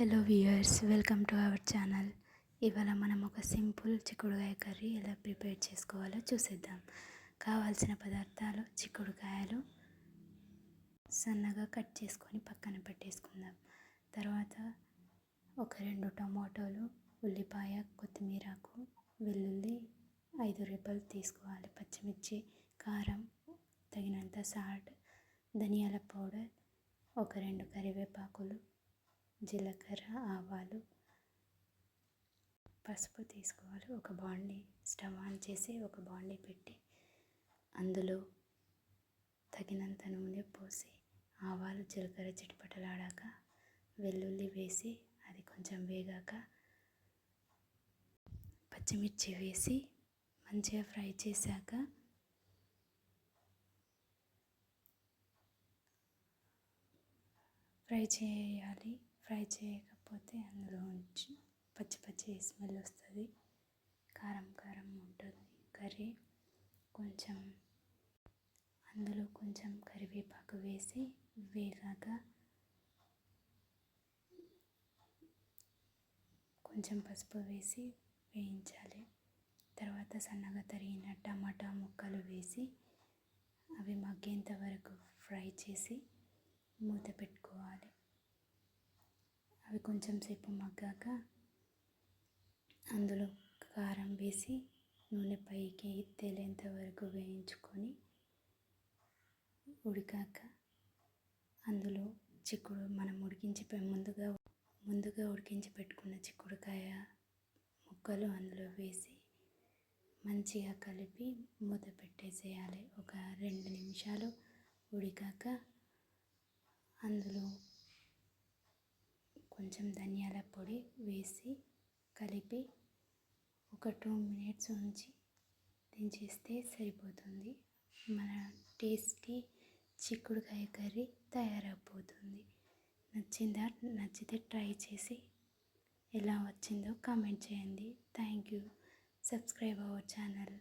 Hello viewers welcome to our channel ఇవాళ మనం ఒక సింపుల్ చిక్కుడుకాయ కర్రీ ఎలా ప్రిపేర్ చేసుకోవాలో చూసేద్దాం. కావాల్సిన పదార్థాలు చిక్కుడుకాయలు సన్నగా కట్ చేసుకొని పక్కన పెట్టేసుకుందాం. తర్వాత ఒక రెండు టమాటోలు ఉల్లిపాయ కొత్తిమీరకు వెల్లుల్లి ఐదు రెబ్బలు తీసుకోవాలి. పచ్చిమిర్చి కారం తగినంత సాల్ట్ ధనియాల పౌడర్ ఒక రెండు కరివేపాకులు జీలకర్ర ఆవాలు పసుపు తీసుకోవాలి. ఒక బాండి స్టవ్ ఆన్ చేసి ఒక బాండి పెట్టి అందులో తగినంత నూనె పోసి ఆవాలు జీలకర్ర చిటపటలాడాక వెల్లుల్లి వేసి అది కొంచెం వేగాక పచ్చిమిర్చి వేసి మంచిగా ఫ్రై చేశాక ఫ్రై చేయాలి. ఫ్రై చేయకపోతే అందులో ఉంచి పచ్చి పచ్చి స్మెల్ వస్తుంది? కారం కారం ఉంటుంది. కర్రీ కొంచెం అందులో కొంచెం కరివేపాకు వేసి వేగాక కొంచెం పసుపు వేసి వేయించాలి. తర్వాత సన్నగా తరిగిన టమాటా ముక్కలు వేసి అవి మగ్గేంత వరకు ఫ్రై చేసి మూత పెట్టుకోవాలి. అవి కొంచెం సేపు మగ్గాక అందులో కారం వేసి నూనె పైకి తేలేంత వరకు వేయించుకొని ఉడికాక అందులో చిక్కుడు మనం ఉడికించి ముందుగా ముందుగా ఉడికించి పెట్టుకున్న చిక్కుడుకాయ ముక్కలు అందులో వేసి మంచిగా కలిపి మూత పెట్టేసేయాలి. ఒక రెండు నిమిషాలు ఉడికాక అందులో కొంచెం ధనియాల పొడి వేసి కలిపి ఒక టూ మినిట్స్ ఉంచి దించేస్తే సరిపోతుంది. మన టేస్టీ చిక్కుడుకాయ కర్రీ తయారైపోతుంది నచ్చిందా? నచ్చితే ట్రై చేసి ఎలా వచ్చిందో కామెంట్ చేయండి. Thank you. Subscribe our channel.